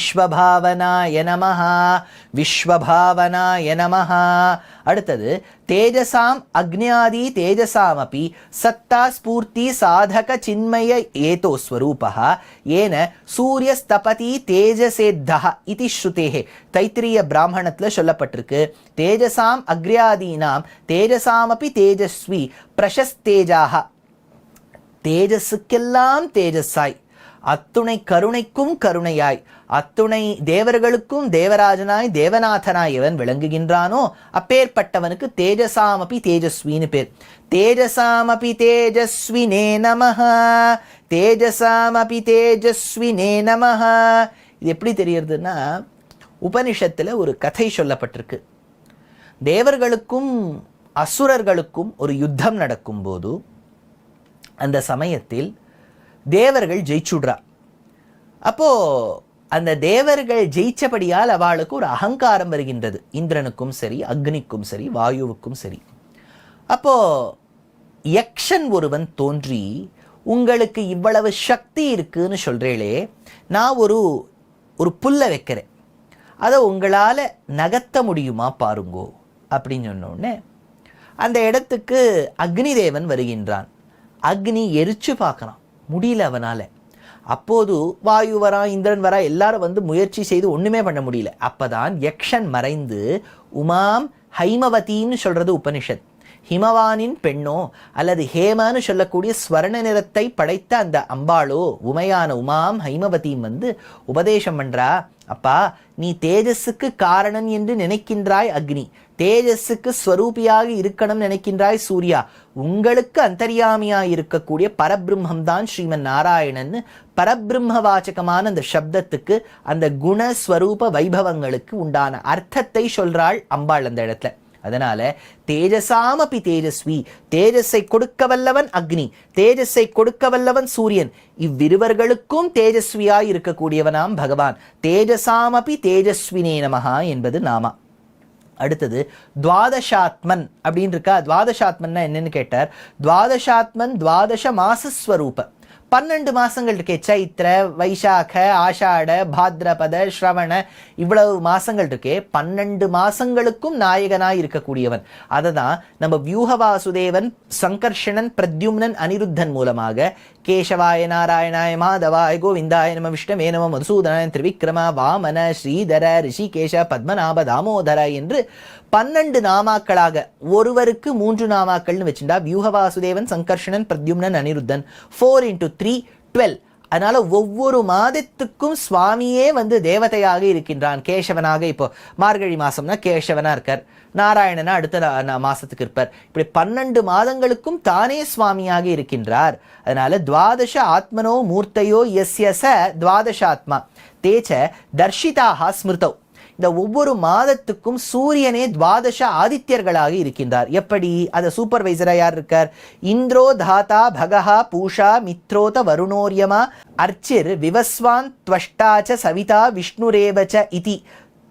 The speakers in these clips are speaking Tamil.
விஸ்வபாவனாய நமஹா விஸ்வபாவனாய நமஹா. அடுத்தது தேஜசாம் அக்னியாதி தேஜசாமபி சத்தா ஸ்பூர்த்தி சாதக சின்மய ஏதோ ஸ்வரூபா ஏன சூரியஸ்தபதி தேஜசேத்தா இது ஸ்ருதேஹே. தைத்திரிய பிராமணத்தில் சொல்லப்பட்டிருக்கு தேஜசாம் அக்ரியாதீனாம் தேஜசாமபி தேஜஸ்வி பிரசஸ்தேஜாக தேஜஸுக்கெல்லாம் தேஜஸாய் அத்துணை கருணைக்கும் கருணையாய் அத்துணை தேவர்களுக்கும் தேவராஜனாய் தேவநாதனாய் எவன் விளங்குகின்றானோ அப்பேற்பட்டவனுக்கு தேஜசாமபி தேஜஸ்வின்னு பேர். தேஜசாமபி தேஜஸ்வினே நமஹா. தேஜசாமபி தேஜஸ்வினே நமஹா. இது எப்படி தெரியறதுன்னா உபனிஷத்தில் ஒரு கதை சொல்லப்பட்டிருக்கு. தேவர்களுக்கும் அசுரர்களுக்கும் ஒரு யுத்தம் நடக்கும்போது அந்த சமயத்தில் தேவர்கள் ஜெயிச்சுடுறா. அப்போ அந்த தேவர்கள் ஜெயிச்சபடியால் அவளுக்கு ஒரு அகங்காரம் வருகின்றது. இந்திரனுக்கும் சரி அக்னிக்கும் சரி வாயுவுக்கும் சரி. அப்போது யக்ஷன் ஒருவன் தோன்றி உங்களுக்கு இவ்வளவு சக்தி இருக்குன்னு சொல்கிறேளே நான் ஒரு ஒரு புல்லை வைக்கிறேன். அதை உங்களால் நகர்த்த முடியுமா பாருங்கோ அப்படின்னு சொன்னோடனே அந்த இடத்துக்கு அக்னி தேவன் வருகின்றான். அக்னி எரிச்சு பார்க்குறான். முடியல அவனால. அப்போது வாயு வரா இந்திரன் வரா எல்லாரும் வந்து முயற்சி செய்து ஒன்றுமே பண்ண முடியல. அப்பதான் யக்ஷன் மறைந்து உமாம் ஹைமவதின்னு சொல்றது உபனிஷத். ஹிமவானின் பெண்ணோ அல்லது ஹேமான்னு சொல்லக்கூடிய ஸ்வர்ண நிறத்தை படைத்த அந்த அம்பாளோ உமையான உமாம் ஹைமவதியும் வந்து உபதேசம் பண்றா அப்பா நீ தேஜஸுக்கு காரணன் என்று நினைக்கின்றாய் அக்னி. தேஜஸுக்கு ஸ்வரூபியாக இருக்கணும் நினைக்கின்றாய் சூர்யா. உங்களுக்கு அந்தரியாமியாக இருக்கக்கூடிய பரபிரம்மம் தான் ஸ்ரீமன் நாராயணன் பரபிரம்ம வாச்சகமான அந்த சப்தத்துக்கு அந்த குணஸ்வரூப வைபவங்களுக்கு உண்டான அர்த்தத்தை சொல்றாள் அம்பாள் அந்த இடத்துல. அதனால தேஜசாமபி தேஜஸ்வி தேஜஸை கொடுக்க வல்லவன் அக்னி தேஜஸை கொடுக்க வல்லவன் சூரியன் இவ்விருவர்களுக்கும் தேஜஸ்வியாய் இருக்கக்கூடியவனாம் பகவான். தேஜசாமபி தேஜஸ்வினே நமஹா என்பது நாமா. அடுத்தது துவாதசாத்மன் அப்படின்னு இருக்கா துவாதசாத்மன்னா என்னன்னு கேட்டார். துவாதசாத்மன் துவாதச மாசஸ்வரூப பன்னெண்டு மாதங்கள் இருக்கே. சைத்திர வைசாக ஆஷாட பாத்ரபத ஸ்ரவண இவ்வளவு மாசங்கள் இருக்கே. பன்னெண்டு மாசங்களுக்கும் நாயகனாக இருக்கக்கூடியவன். அதை தான் நம்ம வியூக வாசுதேவன் சங்கர்ஷணன் பிரத்யும்னன் அனிருத்தன் மூலமாக கேசவாய நாராயணாய மாதவாய கோவிந்தாய நம விஷ்ணவே நம மதுசூதனாய திரிவிக்ரம வாமன ஸ்ரீதர ரிஷிகேஷ பத்மநாப தாமோதர என்று பன்னெண்டு நாமாக்களாக ஒருவருக்கு மூன்று நாமாக்கள்னு வச்சுட்டா வியூக Vasudevan Sankarshanan Pradyumnan Aniruddhan four into three twelve அதனால ஒவ்வொரு மாதத்துக்கும் சுவாமியே வந்து தேவதையாக இருக்கின்றான் கேசவனாக இப்போ மார்கழி மாசம்னா கேசவனா இருக்கார் நாராயணனா அடுத்த நா- மாசத்துக்கு இருப்பார். இப்படி பன்னெண்டு மாதங்களுக்கும் தானே சுவாமியாக இருக்கின்றார். அதனால துவாதச ஆத்மனோ மூர்த்தையோ எஸ் ச துவாதசாத்மா தேச்ச தர்ஷிதாக ஸ்மிருதௌ. இந்த ஒவ்வொரு மாதத்துக்கும் சூரியனே துவாதச ஆதித்யர்களாக இருக்கின்றார். எப்படி? அதை சூப்பர்வைசரா யார் இருக்கார்? இந்திரோ தாத்தா பகஹா பூஷா மித்ரோத வருணோரியமா அர்ச்சிர் விவஸ்வான் துவஷ்டாச்ச சவிதா விஷ்ணுரேவச்ச இதி.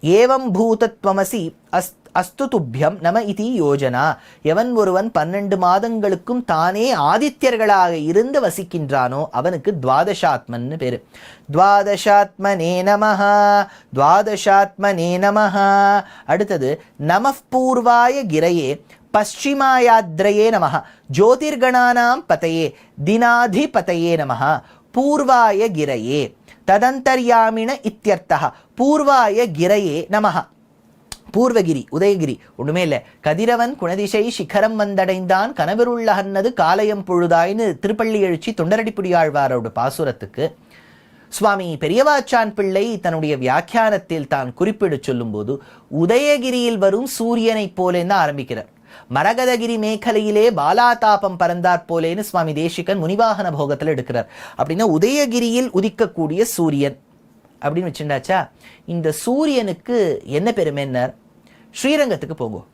ஏவம் பூதத்வமசி அஸ்து அஸ்து துப்பியம் நம இதி யோஜனா. எவன் ஒருவன் பன்னெண்டு மாதங்களுக்கும் தானே ஆதித்யர்களாக இருந்து வசிக்கின்றானோ அவனுக்கு துவாதசாத்மன்னு பேர். துவாதசாத்மனே நமஹா துவாதசாத்மனே நமஹா. அடுத்தது நமப்பூர்வாய கிரையே பশ্চিமாயாத்ரயே நமஹ. ஜோதிர்கணானாம் பதயே தினாதிபதயே நமஹ. பூர்வாய கிரையே ததந்தர்யாமின இத்தியர்த்தா பூர்வாய கிரையே நமஹா. பூர்வகிரி உதயகிரி. ஒண்ணுமே இல்லை. கதிரவன் குணதிசை சிகரம் வந்தடைந்தான். கனவருள்ளகன்னது காலயம் பொழுதாய்னு திருப்பள்ளி எழுச்சி தொண்டரடிப்புடியாழ்வாரோட பாசுரத்துக்கு. சுவாமி பெரியவாச்சான் பிள்ளை தன்னுடைய வியாக்கியானத்தில் தான் குறிப்பிடு சொல்லும்போது உதயகிரியில் வரும் சூரியனைப் போலேன்னு ஆரம்பிக்கிறார். மரகதகிரி மேகலையிலே பாலாதாபம் பறந்தாற் போலேன்னு சுவாமி தேசிகன் முனிவாகன போகத்தில் எடுக்கிறார். அப்படின்னா உதயகிரியில் உதிக்கக்கூடிய சூரியன். அப்படின்னு வச்சுட்டாச்சா இந்த சூரியனுக்கு என்ன பெருமைன்னர்? ஸ்ரீரங்கத்துக்கு போகும்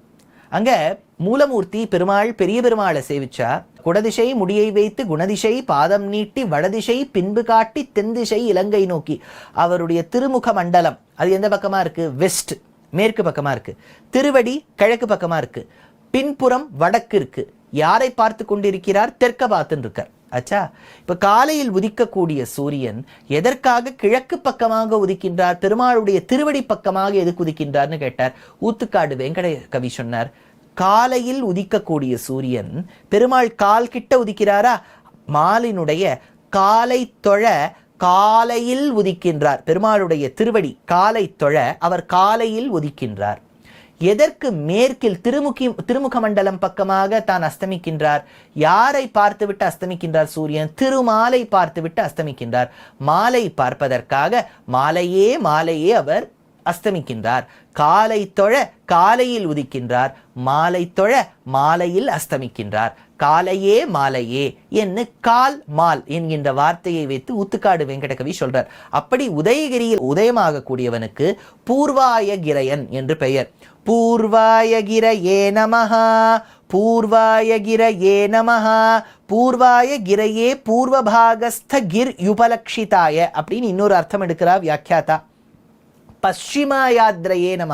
அங்க மூலமூர்த்தி பெருமாள் பெரிய பெருமாளை சேவிச்சா குடதிசை முடியை வைத்து குணதிசை பாதம் நீட்டி வடதிசை பின்பு காட்டி தென்திசை இலங்கை நோக்கி. அவருடைய திருமுக மண்டலம் அது எந்த பக்கமா இருக்கு? வெஸ்ட் மேற்கு பக்கமா இருக்கு. திருவடி கிழக்கு பக்கமா இருக்கு. பின்புறம் வடக்கு இருக்கு. யாரை பார்த்து கொண்டிருக்கிறார்? தெற்க பார்த்துன்னு இருக்கார். ஆச்சா இப்ப காலையில் உதிக்கக்கூடிய சூரியன் எதற்காக கிழக்கு பக்கமாக உதிக்கின்றார் பெருமாளுடைய திருவடி பக்கமாக எதுக்கு உதிக்கின்றார்னு கேட்டார். ஊத்துக்காடு வெங்கட கவி சொன்னார் காலையில் உதிக்கக்கூடிய சூரியன் பெருமாள் கால் கிட்ட உதிக்கிறாரா? மாலினுடைய காலை தொழ காலையில் உதிக்கின்றார். பெருமாளுடைய திருவடி காலை தொழ அவர் காலையில் உதிக்கின்றார். எதற்கு மேற்கில் திருமுகி திருமுக மண்டலம் பக்கமாக தான் அஸ்தமிக்கின்றார்? யாரை பார்த்துவிட்டு அஸ்தமிக்கின்றார் சூரியன்? திருமாலை பார்த்துவிட்டு அஸ்தமிக்கின்றார். மாலை பார்ப்பதற்காக மாலையே மாலையே அவர் அஸ்தமிக்கின்றார். காலை தொழ காலையில் உதிக்கின்றார். மாலை தொழ மாலையில் அஸ்தமிக்கின்றார். காலையே மாலையே என்று கால் மால் என்கின்ற வார்த்தையை வைத்து ஊத்துக்காடு வெங்கடகவி சொல்றார். அப்படி உதயகிரியில் உதயமாக கூடியவனுக்கு பூர்வாயகிரையன் என்று பெயர். பூர்வாயகிர ஏ நமஹா பூர்வாயகிர ஏ நமஹா பூர்வாய கிரையே பூர்வபாகஸ்த கிர் யுபலக்ஷிதாய அப்படின்னு இன்னொரு அர்த்தம் எடுக்கிறா வியாக்கியாத்தா. பஸ்டிமாயாத்ரையே நம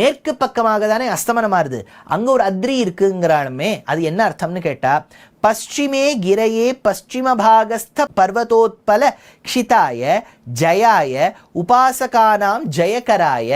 மேற்கு பக்கமாக தானே அஸ்தமனமாறுது அங்கே ஒரு அத்ரி இருக்குங்கிறானுமே. அது என்ன அர்த்தம்னு கேட்டால் பஸ்டிமே கிரையே பஸ்டிமபாகஸ்த பர்வதோத்பல க்ஷிதாய ஜயாய உபாசகானாம் ஜெயகராய.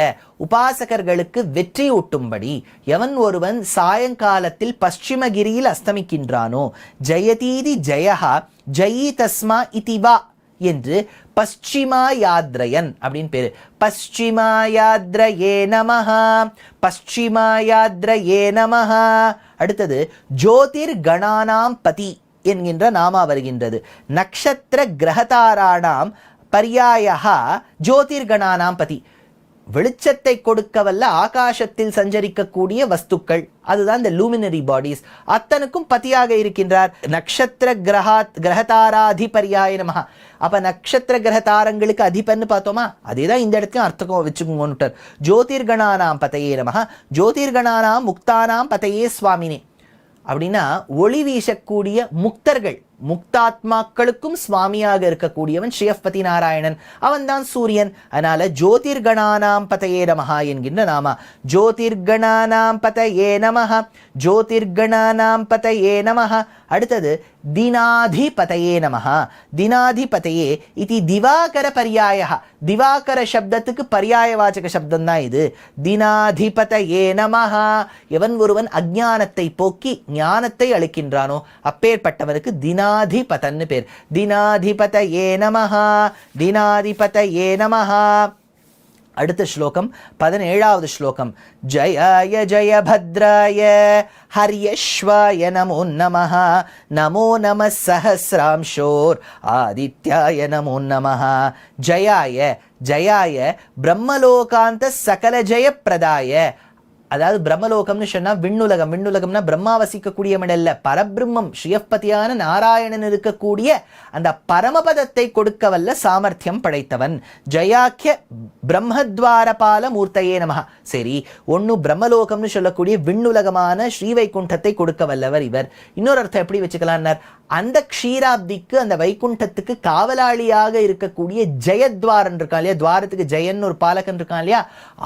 உபாசகர்களுக்கு வெற்றி வெற்றியூட்டும்படி எவன் ஒருவன் சாயங்காலத்தில் பஸ்டிமகிரியில் அஸ்தமிக்கின்றானோ ஜெயதீதி ஜெயஹா ஜயி தஸ்மா இதிவா. என்று பஸ்டிமாயாத்ரயன் அப்படின்னு பேர். பஸ்டிமாயாத்ரயே நமஹா பஸ்டிமாயாத்ரயே நமஹா. அடுத்தது ஜோதிர் கணானாம் பதி என்கின்ற நாமா வருகின்றது. நக்ஷத்திர கிரகதாராணாம் பர்யாயம் ஜோதிர் கணானாம் பதி. வெளிச்சத்தை கொடுக்க வல்ல ஆகாசத்தில் சஞ்சரிக்கக்கூடிய வஸ்துக்கள். அதுதான் இந்த லூமினரி பாடிஸ் அத்தனுக்கும் பதியாக இருக்கின்றார் நக்ஷத்திர கிரகாத் கிரகதாராதிபரியாய நமஹா. அப்ப நக்ஷத்திர கிரகதாரங்களுக்கு அதிபன்னு பார்த்தோமா? அதே தான் இந்த இடத்தையும் அர்த்தம் வச்சுக்கோன்னுட்டார் ஜோதிர்கணானாம் பதையே நமகா ஜோதிர்கணானாம் முக்தானாம் பதையே சுவாமினே. அப்படின்னா ஒளி வீசக்கூடிய முக்தர்கள். முக்தாத்மாக்களுக்கும் சுவாமியாக இருக்கக்கூடியவன் ஸ்ரீயப்பதி நாராயணன். அவன்தான் சூரியன். அதனால ஜோதிர்கணானாம் பதையே நமஹா என்கின்ற நாமா. ஜோதிர்கணானாம் பதையே நமஹா. ஜோதிர்கணானாம் பதையே நமஹா. அடுத்தது தினாதிபதையே நமஹா. தினாதிபதையே இது திவாகர பரியாய திவாகர சப்தத்துக்கு பரியாயவாச்சக சப்தம் தான் இது. தினாதிபதையே நமஹா. எவன் ஒருவன் அஜ்ஞானத்தை போக்கி ஞானத்தை அளிக்கின்றானோ அப்பேற்பட்டவனுக்கு தினாதிபதன்னு பேர். தினாதிபத ஏ நமஹா தினாதிபத ஏ நமஹா. அடுத்த ஸ்லோகம் பதினேழாவது ஸ்லோகம். ஜயாய ஜய பத்ராய ஹரியஸ்வாய நமோ நம நமோ நம சஹசிராம்ஷோர் ஆதித்யாய நமோ நம ஜயாய ஜயாய பிரம்மலோகாந்த சகல ஜெயப்பிரதாய அதாவது பிரம்மலோகம்னு சொன்னா விண்ணுலகம். விண்ணுலகம்னா பிரம்மா வசிக்கக்கூடிய மடல்ல பரபிரம்மம் ஸ்ரீயப்பதியான நாராயணன் இருக்கக்கூடிய அந்த பரமபதத்தை கொடுக்க வல்ல சாமர்த்தியம் படைத்தவன். ஜயாக்கிய பிரம்மத்வாரபால மூர்த்தையே நமகா சரி ஒன்னு பிரம்மலோகம்னு சொல்லக்கூடிய விண்ணுலகமான ஸ்ரீவைகுண்டத்தை கொடுக்க வல்லவர் இவர். இன்னொரு அர்த்தம் எப்படி வச்சுக்கலாம்னார் அந்த க்ஷீராப்திக்கு அந்த வைகுண்டத்துக்கு காவலாளியாக இருக்கக்கூடிய ஜெயத்வாரன் இருக்கான் இல்லையா? துவாரத்துக்கு ஜெயன் ஒரு பாலகன் இருக்கான் இல்லையா?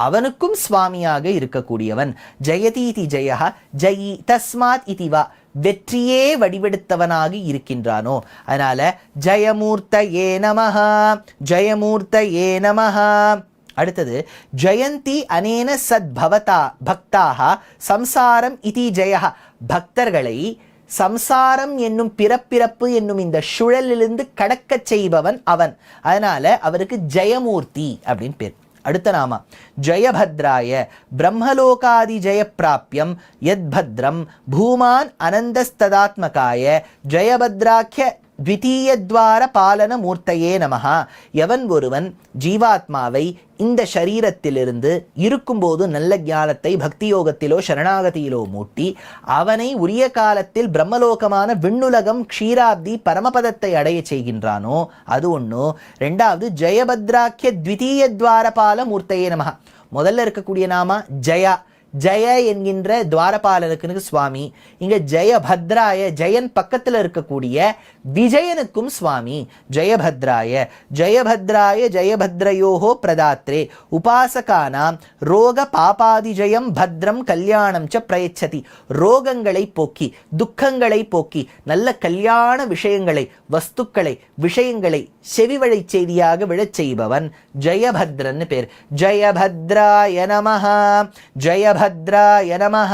அவனுக்கும் சுவாமியாக இருக்கக்கூடிய இருக்கக்கூடியவன் ஜெயதீதி ஜெயா ஜெயி தஸ்மாத் இதிவா வெற்றியே வடிவெடுத்தவனாகி இருக்கின்றானோ? அதனால ஜெயமூர்த்த ஏ நமஹா ஜெயமூர்த்த ஏ நமஹா. அடுத்தது ஜெயந்தி அனேன சத்பவதா பக்தாக சம்சாரம் இதி ஜெய பக்தர்களை சம்சாரம் என்னும் பிறப்பிறப்பு என்னும் இந்த சுழலிலிருந்து கடக்கச் செய்பவன் அவன். அதனால அவருக்கு ஜெயமூர்த்தி அப்படின்னு பேர். அடுத்த நாமா ஜெயபத்ராய பிரம்மலோகாதி ஜெயப்பிராப்பியம் யத்பத்ரம் பூமான் அனந்தஸ்ததாத்மகாய ஜெயபத்ராக்கிய த்விதீயத்வார பாலன மூர்த்தையே நமஹா. எவன் ஒருவன் ஜீவாத்மாவை இந்த சரீரத்திலிருந்து இருக்கும்போது நல்ல ஞானத்தை பக்தி யோகத்திலோ சரணாகதியிலோ மூட்டி அவனை உரிய காலத்தில் பிரம்மலோகமான விண்ணுலகம் க்ஷீராப்தி பரமபதத்தை அடைய செய்கின்றானோ அது ஒன்று ரெண்டாவது ஜெயபத்ராக்கிய த்விதீயத்வார பால மூர்த்தையே நமஹா. முதல்ல இருக்கக்கூடிய நாமா ஜெயா. ஜெய என்கின்ற துவாரபாலனுக்கு சுவாமி இங்க ஜெயபத்ராய ஜெயன் பக்கத்துல இருக்கக்கூடிய விஜயனுக்கும் சுவாமி ஜெயபத்ராய ஜெயபத்ராய ஜெயபத்ரயோகோ பிரதாத்ரே உபாசகானாம் ரோக பாபாதி ஜெயம் பத்ரம் கல்யாணம் ச பிரயச்சதி ரோகங்களை போக்கி துக்கங்களை போக்கி நல்ல கல்யாண விஷயங்களை வஸ்துக்களை விஷயங்களை செவிவழி செய்தியாக விழச் செய்பவன் ஜெயபத்ரன்னு பேர். ஜெயபத்ராய நமஹ ஜெயபத்ராய நமஹ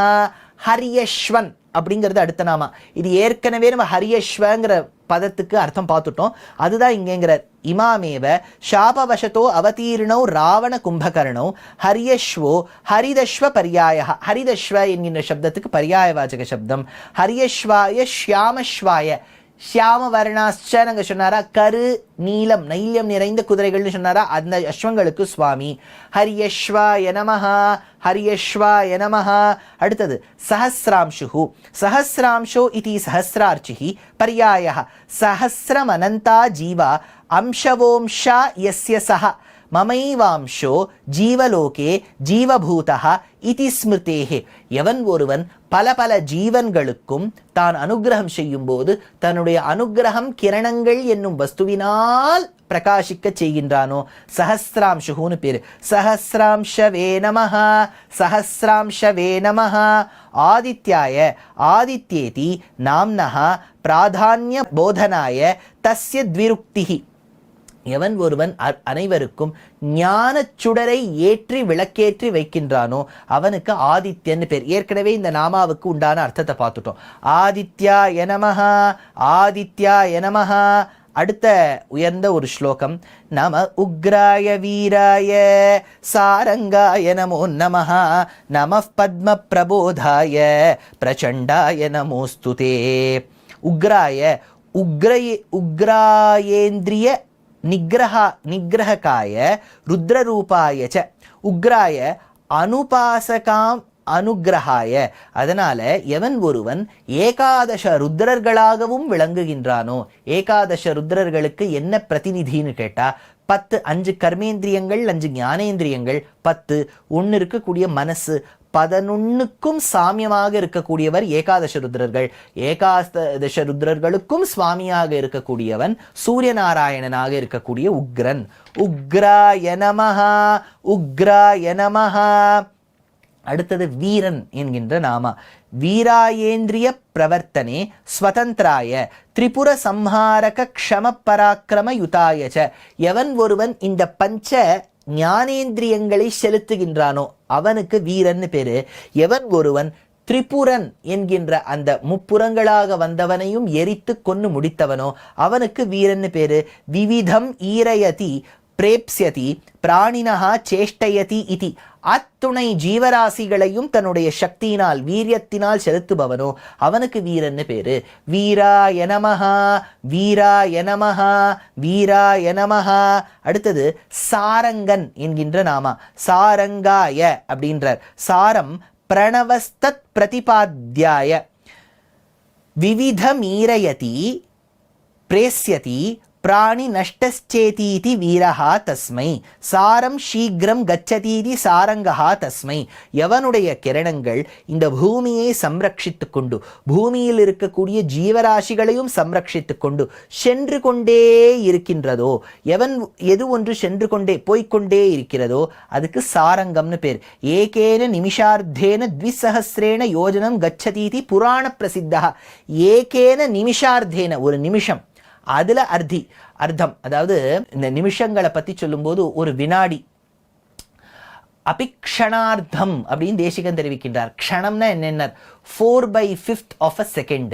ஹரியஸ்வன் அப்படிங்கிறது அடுத்த நாமா. இது ஏற்கனவே நம்ம ஹரியஸ்வங்கிற பதத்துக்கு அர்த்தம் பார்த்துட்டோம். அதுதான் இங்கேங்கிறார் இமாமேவ சாபவசத்தோ அவதீர்ணோ ராவண கும்பகர்ணோ ஹரியஸ்வோ ஹரிதஸ்வ பரியாய ஹரிதஸ்வ என்கின்ற சப்தத்துக்கு பர்யாயவாச்சக சப்தம். ஹரியஸ்வாய ஷியாமஸ்வாய ஷியாம வர்ணாச்ச நாங்க சொன்னாரா? கரு நீலம் நைல்யம் நிறைந்த குதிரைகள்னு சொன்னாரா? அந்த அஸ்வங்களுக்கு சுவாமி. ஹரியஸ்வா எனமஹா ஹரியஸ்வா எனமஹா அடுத்தது சஹசிராம்சு சஹசிராம்சோ இது சஹசிரார்ச்சிஹி. பர்யாய சஹசிரமனந்தா ஜீவா. அம்சவோம்ஷா எஸ்ய சஹ. மமைவாம்சோ ஜீவலோகே ஜீவபூதா இதி ஸ்மிருதேஹே எவன் ஒருவன் பல பல ஜீவன்களுக்கும் தான் அனுகிரகம் செய்யும் போது தன்னுடைய அனுகிரகம் கிரணங்கள் என்னும் வஸ்துவினால் பிரகாசிக்க செய்கின்றானோ? சஹசிராம்சுகுன்னு பேர். சஹசிராம்சவே நமஹ சஹசிராம்சவே நமஹ. ஆதித்யாய ஆதித்யேதி நாம்னஹா பிராதான்ய போதனாய தஸ்ய த்விருக்திஹி. எவன் ஒருவன் அ- அனைவருக்கும் ஞான சுடரை ஏற்றி விளக்கேற்றி வைக்கின்றானோ அவனுக்கு ஆதித்யன்னு பேர். ஏற்கனவே இந்த நாமாவுக்கு உண்டான அர்த்தத்தை பார்த்துட்டோம். ஆதித்யா எனமஹா ஆதித்யா எனமஹா அடுத்த உயர்ந்த ஒரு ஸ்லோகம். நம உக்ராய வீராய சாரங்காய நமோ நமஹ. நம பத்ம பிரபோதாய பிரச்சண்டாய நமோஸ்துதே. உக்ராய உக்ரயே உக்ராயேந்திரிய நிகிரக நிகிரகாய ருத்ரரூபாய ச உக்ராய அனுபாசகாம் அனுகிரகாய அதனால எவன் ஒருவன் ஏகாதச ருத்ரர்களாகவும் விளங்குகின்றானோ ஏகாதச ருத்ரர்களுக்கு என்ன பிரதிநிதின்னு கேட்டா பத்து அஞ்சு கர்மேந்திரியங்கள் அஞ்சு ஞானேந்திரியங்கள் பத்து ஒன்று இருக்கக்கூடிய மனசு பதினொன்னுக்கும் சாமியமாக இருக்கக்கூடியவர் ஏகாதச ருத்ரர்கள் ஏகாதச ருத்ரர்களுக்கும் சுவாமியாக இருக்கக்கூடியவன் சூரிய நாராயணனாக இருக்கக்கூடிய உக்ரன். உக்ரா எனமஹா உக்ரா எனமஹா அடுத்தது வீரன் என்கின்ற நாமா. வீராயேந்திரிய பிரவர்த்தனே ஸ்வதந்திராய திரிபுர சம்ஹாரக க்ஷம பராக்கிரம யுதாய ச. எவன் ஒருவன் இந்த பஞ்ச ஞானேந்திரியங்களை செலுத்துகின்றானோ அவனுக்கு வீரன்னு பேரு. எவன் ஒருவன் திரிபுரன் என்கின்ற அந்த முப்புறங்களாக வந்தவனையும் எரித்து கொன்னு முடித்தவனோ அவனுக்கு வீரன்னு பேரு. விவிதம் ஈரயதி பிரேப்ஸ்யதி பிராணினஹா சேஷ்டயதி இதி. அத்துணை ஜீவராசிகளையும் தன்னுடைய சக்தியினால் வீரியத்தினால் செலுத்துபவனோ அவனுக்கு வீரன்னு பேரு. வீரா எனமஹா வீரா எனமஹா வீரா எனமஹா அடுத்தது சாரங்கன் என்கின்ற நாமா. சாரங்காய அப்படின்றார். சாரம் பிரணவஸ்தத் பிரதிபாத்தியாய விவிதமீரயதி பிரேஸ்யதி பிராணி நஷ்டச்சேதீதி வீரஹா தஸ்மை. சாரம் சீக்கிரம் கச்சதீதி சாரங்கஹா தஸ்மை. எவனுடைய கிரணங்கள் இந்த பூமியை சம்ரட்சித்து கொண்டு பூமியில் இருக்கக்கூடிய ஜீவராசிகளையும் சம்ரட்சித்து கொண்டு சென்று கொண்டே இருக்கின்றதோ எவன் எது ஒன்று சென்று கொண்டே போய்க்கொண்டே இருக்கிறதோ அதுக்கு சாரங்கம்னு பேர். ஏகேன நிமிஷார்த்தேன த்விசஹசிரேண யோஜனம் கச்சதீதி புராண பிரசித்தா ஏகேன நிமிஷார்த்தேன ஒரு நிமிஷம். அதுல அர்த்தி அர்த்தம். அதாவது இந்த நிமிஷங்களை பத்தி சொல்லும்போது ஒரு வினாடி. அபிக்ஷணார்த்தம் அப்படின்னு தேசிகன் தெரிவிக்கின்றார். க்ஷணம்னா என்னென்ன? Four by fifth of a second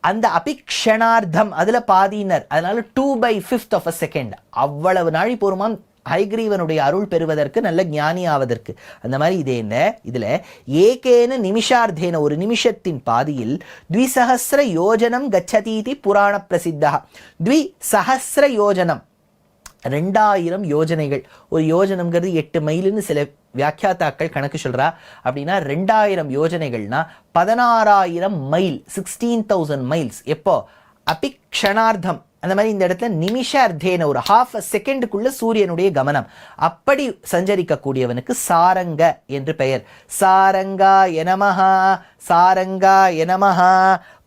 அந்த அபிக்ஷணார்த்தம் அதில் பாதியினர். அதனால two by fifth of a second அவ்வளவு நாழி போருமான் ஹைகிரீவனுடைய அருள் பெறுவதற்கு நல்ல ஞானி ஆவதற்கு அந்த மாதிரி இது என்ன? இதில் ஏகேன நிமிஷார்த்தேன ஒரு நிமிஷத்தின் பாதியில் த்விசஹஸ்ர யோஜனம் கச்சதீதி புராண பிரசித்தா. த்வி யோஜனம். ரெண்டாயிரம் யோஜனைகள். ஒரு யோஜனம்ங்கிறது எட்டு மைலுன்னு சில வியாக்கியாத்தாக்கள் கணக்கு சொல்கிறா அப்படின்னா ரெண்டாயிரம் யோஜனைகள்னா பதினாறாயிரம் மைல் சிக்ஸ்டீன் தௌசண்ட் மைல்ஸ் எப்போ? அபிக்ஷணார்த்தம். அந்த மாதிரி இந்த இடத்துல நிமிஷார்த்தேன ஒரு ஹாஃப் அ செகண்டுக்குள்ள சூரியனுடைய கமனம். அப்படி சஞ்சரிக்கக்கூடியவனுக்கு சாரங்க என்று பெயர். சாரங்கா எனமஹா சாரங்கா எனமஹா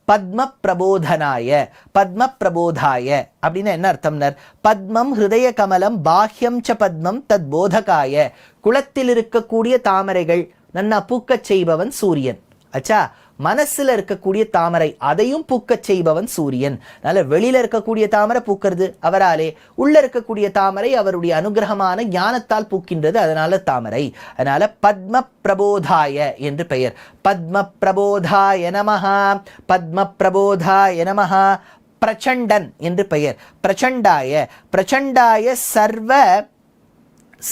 பத்ம பிரபோதனாய பத்ம பிரபோதாய அப்படின்னு என்ன அர்த்தம்னர்? பத்மம் ஹிருதய கமலம் பாஹ்யம் ச பத்மம் தத் போதகாய. குளத்தில் இருக்கக்கூடிய தாமரைகள் நன்னா பூக்கச் செய்பவன் சூரியன். அச்சா மனசுல இருக்கக்கூடிய தாமரை அதையும் பூக்கச் செய்பவன் சூரியன். அதனால வெளியில இருக்கக்கூடிய தாமரை பூக்கிறது அவராலே உள்ள இருக்கக்கூடிய தாமரை அவருடைய அனுகிரகமான ஞானத்தால் பூக்கின்றது அதனால தாமரை. அதனால பத்ம பிரபோதாய என்று பெயர். பத்ம பிரபோதாய நமஹா பத்ம பிரபோதாய நமஹா பிரச்சண்டன் என்று பெயர். பிரச்சண்டாய பிரச்சண்டாய சர்வ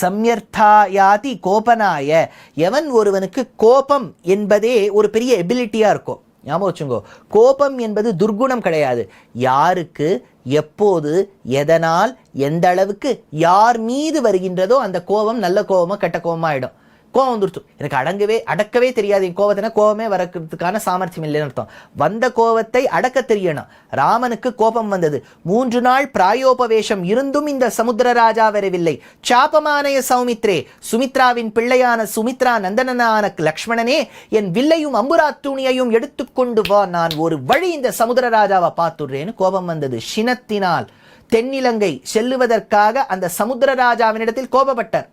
சம்யர்த்தாயாதி கோபனாய. எவன் ஒருவனுக்கு கோபம் என்பதே ஒரு பெரிய எபிலிட்டியாக இருக்கும். ஞாபகம் வச்சுங்கோ. கோபம் என்பது துர்குணம் கிடையாது. யாருக்கு எப்போது எதனால் எந்த அளவுக்கு யார் மீது வருகின்றதோ அந்த கோபம் நல்ல கோபமாக கெட்ட கோபமாக ஆகிடும் கோவம் வந்துருச்சு எனக்கு அடங்கவே அடக்கவே தெரியாது. என் கோவத்தினா கோவமே வரக்கிறதுக்கான சாமர்த்தியம் இல்லைன்னு அர்த்தம். வந்த கோவத்தை அடக்க தெரியணும். ராமனுக்கு கோபம் வந்தது. மூன்று நாள் பிராயோபவேஷம் இருந்தும் இந்த சமுத்திரராஜா வரவில்லை. சாபமானய சௌமித்ரே சுமித்ராவின் பிள்ளையான சுமித்ரா நந்தனனான லக்ஷ்மணனே என் வில்லையும் அம்புராத்தூணியையும் எடுத்துக்கொண்டு வா. நான் ஒரு வழி இந்த சமுத்திரராஜாவை பார்த்துடுறேன்னு கோபம் வந்தது. சினத்தினால் தென்னிலங்கை செல்லுவதற்காக அந்த சமுத்திரராஜாவினிடத்தில் கோபப்பட்டார்.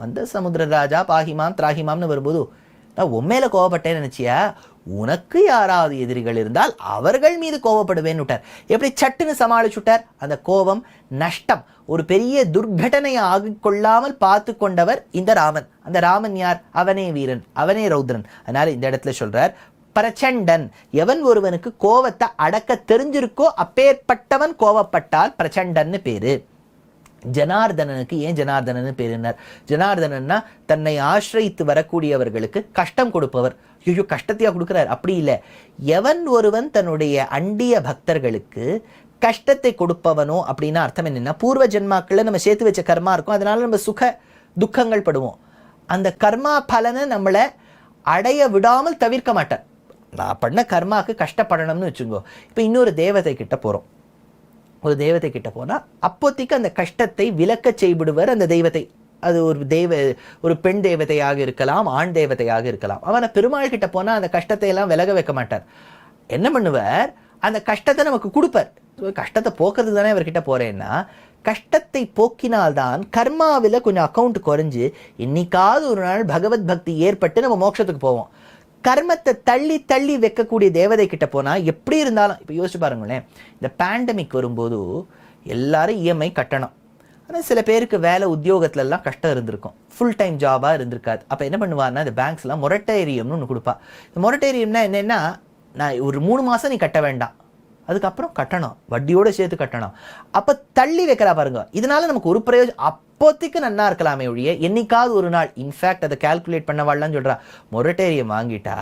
வந்த சமுத்திரராஜா பாகிமாம் திராகிமாம்னு வரும்போது நான் உண்மையில கோவப்பட்டேன்னு நினைச்சியா? உனக்கு யாராவது எதிரிகள் இருந்தால் அவர்கள் மீது கோவப்படுவேன்னு விட்டார். எப்படி சட்டுன்னு சமாளிச்சுட்டார் அந்த கோபம் நஷ்டம் ஒரு பெரிய துர்கடனை ஆகிக்கொள்ளாமல் பார்த்து கொண்டவர் இந்த ராமன். அந்த ராமன் யார்? அவனே வீரன் அவனே ரௌத்ரன். அதனால இந்த இடத்துல சொல்றார் பிரச்சண்டன் எவன் ஒருவனுக்கு கோவத்தை அடக்க தெரிஞ்சிருக்கோ அப்பேற்பட்டவன் கோவப்பட்டால் பிரச்சண்டன்னு பேரு. ஜனார்தனனுக்கு ஏன் ஜனார்தனன் பேரினார் ஜனார்தனன்னா தன்னை ஆசிரித்து வரக்கூடியவர்களுக்கு கஷ்டம் கொடுப்பவர். ஐயோ கஷ்டத்தையா கொடுக்குறார்? அப்படி இல்லை. எவன் ஒருவன் தன்னுடைய அண்டிய பக்தர்களுக்கு கஷ்டத்தை கொடுப்பவனோ அப்படின்னா அர்த்தம் என்னென்னா பூர்வ ஜென்மாக்களில் நம்ம சேர்த்து வச்ச கர்மா இருக்கும். அதனால நம்ம சுக துக்கங்கள் படுவோம். அந்த கர்மா பலனை நம்மளை அடைய விடாமல் தவிர்க்க மாட்டார். நான் பண்ண கர்மாவுக்கு கஷ்டப்படணும்னு வச்சுக்கோ. இப்போ இன்னொரு தேவதை கிட்ட போகிறோம் ஒரு தெய்வத்தை கிட்ட போனால் அப்போதைக்கு அந்த கஷ்டத்தை விளக்க செய்விடுவர் அந்த தெய்வத்தை. அது ஒரு தெய்வ ஒரு பெண் தெய்வத்தையாக இருக்கலாம் ஆண் தேவதையாக இருக்கலாம். அவனை பெருமாள் கிட்ட போனால் அந்த கஷ்டத்தை எல்லாம் விலக வைக்க மாட்டார். என்ன பண்ணுவார்? அந்த கஷ்டத்தை நமக்கு கொடுப்பார். கஷ்டத்தை போக்குறது தானே இவர்கிட்ட போறேன்னா கஷ்டத்தை போக்கினால்தான் கர்மாவில் கொஞ்சம் அக்கௌண்ட் குறைஞ்சு இன்னைக்காவது ஒரு நாள் பகவத் பக்தி ஏற்பட்டு நம்ம மோட்சத்துக்கு போவோம். கர்மத்தை தள்ளி தள்ளி வைக்கக்கூடிய தேவதை கிட்ட போனால் எப்படி இருந்தாலும் இப்போ யோசிச்சு பாருங்களேன் இந்த பேண்டமிக் வரும்போது எல்லாரும் இஎம்ஐ கட்டணும். ஆனால் சில பேருக்கு வேலை உத்தியோகத்துலலாம் கஷ்டம் இருந்திருக்கும். ஃபுல் டைம் ஜாபாக இருந்திருக்காது. அப்போ என்ன பண்ணுவார்னா இந்த பேங்க்ஸ்லாம் மொரட்டேரியம்னு ஒன்று கொடுப்பா. இந்த மொரட்டேரியம்னா என்னென்னா நான் ஒரு மூணு மாதம் நீ கட்ட வேண்டாம். அதுக்கப்புறம் கட்டணும். வட்டியோடு சேர்த்து கட்டணும். அப்போ தள்ளி வைக்கிறா பாருங்க. இதனால நமக்கு ஒரு பிரயோஜனம் இப்போதைக்கு நன்னா இருக்கலாமே ஒழிய என்னைக்காவது ஒரு நாள் இன்ஃபேக்ட் அதை கால்குலேட் பண்ண வாழலாம் சொல்கிறா மொரட்டேரியம் வாங்கிட்டா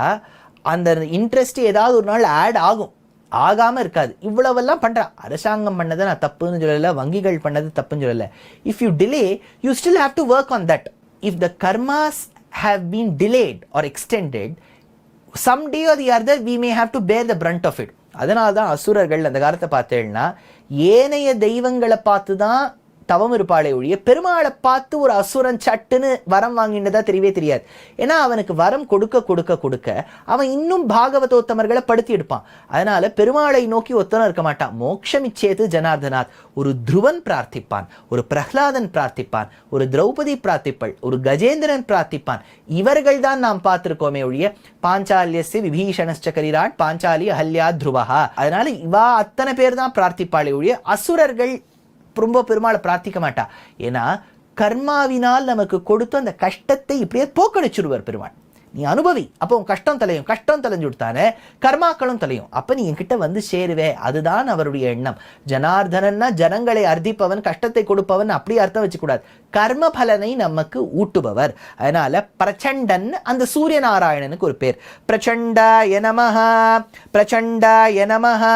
அந்த இன்ட்ரெஸ்ட் ஏதாவது ஒரு நாள் ஆட் ஆகும். ஆகாமல் இருக்காது. இவ்வளவெல்லாம் பண்ணுறான் அரசாங்கம் பண்ணதை நான் தப்புன்னு சொல்லலை வங்கிகள் பண்ணது தப்புன்னு சொல்லலை. If you delay you still have to work on that if the karmas have been delayed or extended some day or the other we may have to bear the brunt of it அதனால தான் அசுரர்கள் அந்த காலத்தை பார்த்தேன்னா ஏனைய தெய்வங்களை பார்த்து தான் தவம் இருப்பாளே ஒழிய பெருமாளை பார்த்து ஒரு அசுரன் சட்டுன்னு வரம் வாங்கினதா தெரியவே தெரியாது. ஏன்னா அவனுக்கு வரம் கொடுக்க கொடுக்க கொடுக்க அவன் இன்னும் பாகவதோத்தமர்களை படுத்தி எடுப்பான். அதனால பெருமாளை நோக்கி ஒத்தனம் இருக்க மாட்டான். மோட்சம் இச்சேது ஜனார்தனாத். ஒரு துருவன் பிரார்த்திப்பான் ஒரு பிரஹ்லாதன் பிரார்த்திப்பான் ஒரு திரௌபதி பிரார்த்திப்பள் ஒரு கஜேந்திரன் பிரார்த்திப்பான். இவர்கள் தான் நாம் பார்த்திருக்கோமே ஒழிய பாஞ்சாலியஸ்ய விபீஷணஸ்ச கரிராட் பாஞ்சாலி அஹல்யா துருவஹா. அதனால இவா அத்தனை பேர் தான் பிரார்த்திப்பாளே ஒழிய அசுரர்கள் ரொம்ப பெருமாளை பிரார்த்திக்க மாட்டா. ஏன்னா கர்மாவினால் நமக்கு கொடுத்த அந்த கஷ்டத்தை இப்படியே போக்கடிச்சுடுவார் பெருமாள். நீ அனுபவி அப்போ உன் கஷ்டம் தலையும் கஷ்டம் தலைஞ்சு விட்டானே கர்மாக்களும் தலையும். அப்போ நீ என்கிட்ட வந்து சேருவே அதுதான் அவருடைய எண்ணம். ஜனார்தனன்னா ஜனங்களை அர்த்திப்பவன் கஷ்டத்தை கொடுப்பவன் அப்படி அர்த்தம் வச்சுக்கூடாது. கர்ம பலனை நமக்கு ஊட்டுபவர். அதனால பிரச்சண்டன் அந்த சூரிய நாராயணனுக்கு ஒரு பேர். பிரச்சண்டா எனமஹா பிரச்சண்டா எனமஹா